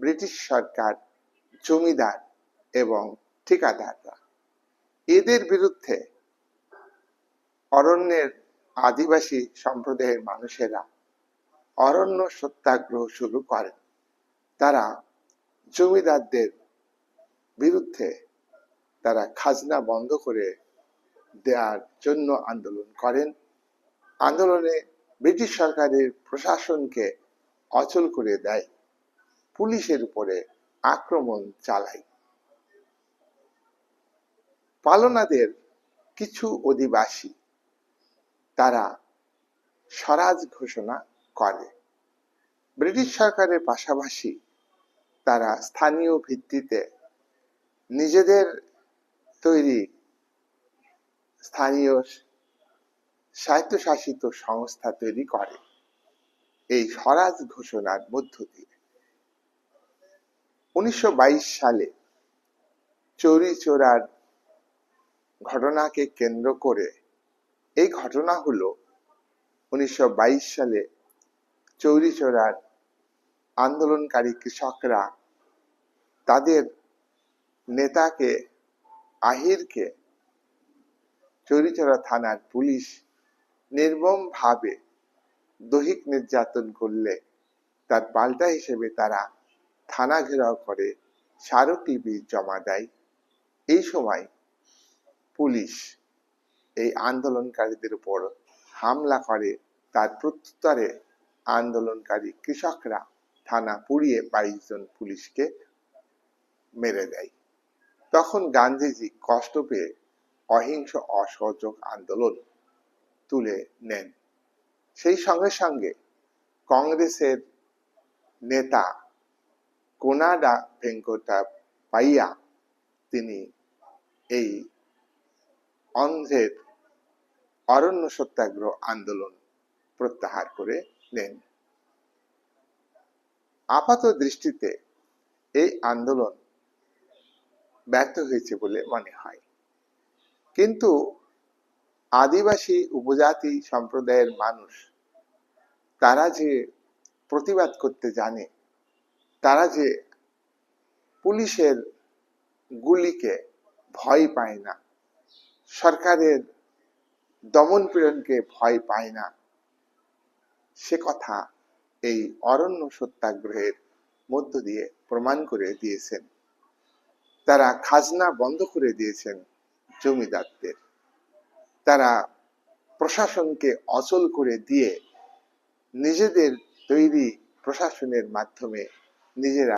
British সরকার জমিদার এবং ঠিকাদাররা। এদের বিরুদ্ধে অরণ্যের আদিবাসী সম্প্রদায়ের মানুষেরা অরণ্য সত্যাগ্রহ শুরু করেন। তারা জমিদারদের বিরুদ্ধে তারা খাজনা বন্ধ করে দেওয়ার জন্য আন্দোলন করেন। আন্দোলনে ব্রিটিশ সরকারের প্রশাসনকে অচল করে দেয়। পুলিশের উপরে আক্রমণ চালায়। পালনাদের কিছু অধিবাসী, তারা স্বরাজ ঘোষণা করে। ব্রিটিশ সরকারের পাশাপাশি তারা স্থানীয় ভিত্তিতে নিজেদের তৈরি স্থানীয় স্বায়ত্তশাসিত সংস্থা তৈরি করে। এই স্বরাজ ঘোষণার মধ্য দিয়ে উনিশশো বাইশ সালে চৌরি চোরার ঘটনাকে কেন্দ্র করে এই ঘটনা হলো উনিশশো সালে চৌরি চোরার আন্দোলনকারী কৃষকরা তাদের নেতাকে, আহিরকে চৌরিচৌরা থানার পুলিশ নির্মমভাবে দৈহিক নির্যাতন করলে তার পাল্টা হিসেবে তারা থানা ঘেরাও করে স্মারকলিপি জমা দেয়। এই সময় পুলিশ এই আন্দোলনকারীদের উপর হামলা করে। তার প্রত্যুত্তরে আন্দোলনকারী কৃষকরা থানা পুড়িয়ে বাইশ জন পুলিশকে মেরে দেয়। তখন গান্ধীজি কষ্ট পেয়ে অহিংস অসহযোগ আন্দোলন তুলে নেন। সেই সঙ্গে সঙ্গে কংগ্রেসের নেতা কোনাডা ভেঙ্কটা পাইয়া তিনি এই অন্ধের অরণ্য সত্যাগ্রহ আন্দোলন প্রত্যাহার করে নেন। আপাত দৃষ্টিতে এই আন্দোলন ব্যর্থ হয়েছে বলে মনে হয়। কিন্তু আদিবাসী উপজাতি সম্প্রদায়ের মানুষ তারা যে প্রতিবাদ করতে জানে তারা যে পুলিশের গুলিকে ভয় পায় না, সরকারের দমন পীড়নকে ভয় পায় না, সে কথা এই অরণ্য সত্যাগ্রহের মধ্য দিয়ে প্রমাণ করে দিয়েছেন। তারা খাজনা বন্ধ করে দিয়েছেন জমিদারদের। তারা প্রশাসনকে অচল করে দিয়ে নিজেদের তৈরি প্রশাসনের মাধ্যমে নিজেরা